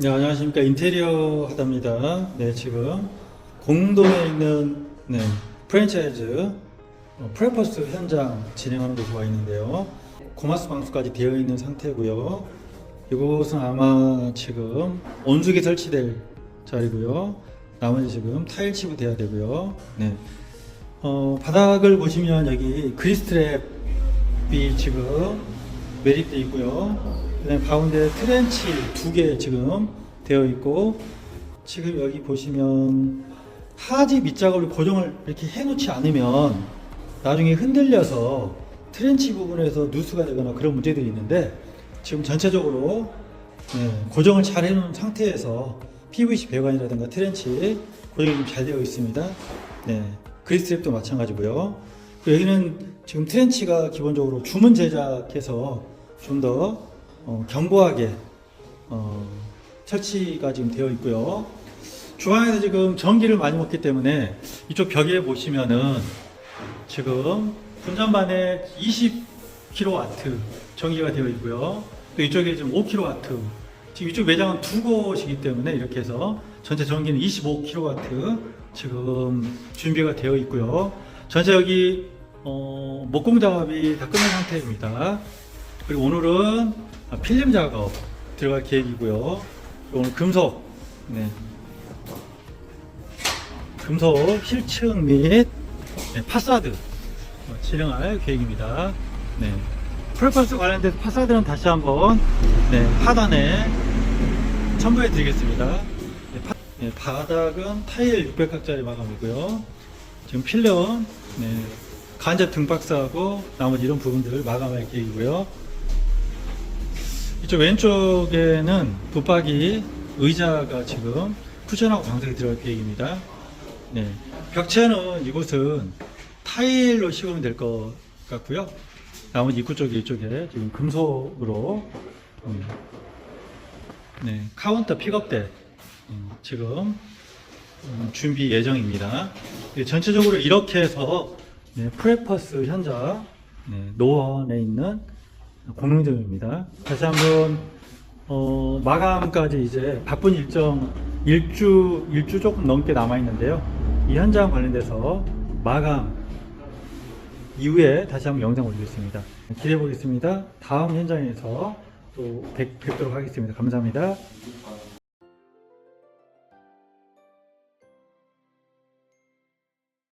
네, 안녕하십니까. 인테리어 하답니다. 네, 지금 공동에 있는 네, 프랜차이즈 어, 프레퍼스 현장 진행하는 곳에 와 있는데요. 고마스 방수까지 되어 있는 상태고요. 이곳은 아마 지금 온수기 설치될 자리고요. 나머지 지금 타일 치부돼야 되고요. 네. 어, 바닥을 보시면 여기 그리스트랩이 지금 매립돼 있고요. 그다음에 가운데 트렌치 두 개 지금 되어 있고 지금 여기 보시면 하지 밑작업을 고정을 이렇게 해놓지 않으면 나중에 흔들려서 트렌치 부분에서 누수가 되거나 그런 문제들이 있는데 지금 전체적으로 네, 고정을 잘 해놓은 상태에서 PVC 배관이라든가 트렌치 고정이 좀 잘 되어 있습니다. 네, 그리스랩도 마찬가지고요. 여기는 지금 트렌치가 기본적으로 주문 제작해서 좀더 어, 견고하게 어, 설치가 지금 되어 있고요. 주방에서 지금 전기를 많이 먹기 때문에 이쪽 벽에 보시면은 지금 분전반에 20kW 전기가 되어 있고요. 또 이쪽에 지금 5kW. 지금 이쪽 매장은 두 곳이기 때문에 이렇게 해서 전체 전기는 25kW 지금 준비가 되어 있고요. 전체 여기 어, 목공 작업이 다 끝난 상태입니다. 그리고 오늘은 필름 작업 들어갈 계획이고요. 오늘 금속, 네. 금속 힐층 및 네, 파사드 어, 진행할 계획입니다. 네. 프레퍼스 관련돼서 파사드는 다시 한번 네, 하단에 첨부해 드리겠습니다. 네, 파- 네, 바닥은 타일 600각짜리 마감이고요. 지금 필름, 네, 간접 등박스하고 나머지 이런 부분들을 마감할 계획이고요. 이쪽 왼쪽에는 붙박이 의자가 지금 쿠션하고 방석이 들어갈 계획입니다. 네. 벽체는 이곳은 타일로 씌우면 될것 같고요. 나머지 입구 쪽에 이쪽에 지금 금속으로 음, 네, 카운터 픽업대 음, 지금 음, 준비 예정입니다. 네, 전체적으로 이렇게 해서 네, 프레퍼스 현장 네, 노원에 있는 공릉점입니다. 다시 한번 어, 마감까지 이제 바쁜 일정 일주 일주 조금 넘게 남아 있는데요. 이 현장 관련돼서 마감 이후에 다시 한번 영상 올리겠습니다. 기대해 보겠습니다. 다음 현장에서 또 뵙, 뵙도록 하겠습니다. 감사합니다.